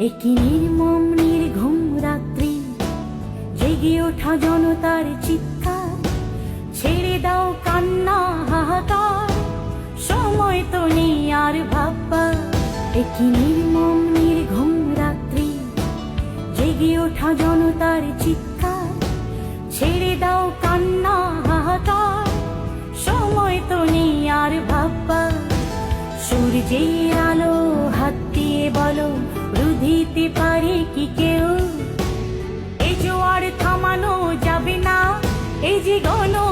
একই নির্মম, নির্ঘুম রাত্রি জেগে ওঠা জনতার চিৎকার। ছেড়ে দাও কান্না, হাহাকার। সময় তো নেই আর ভাববার। একই নির্মম, নির্ঘুম রাত্রি জেগে ওঠা জনতার চিৎকার। ছেড়ে দাও কান্না, হাহাকার। সময় তো নেই আর ভাববার। সূর্যের আলো হাত দিয়ে বলো পারে কি কেউ? এই জোয়ার থামানো যাবে না। এই যে গণ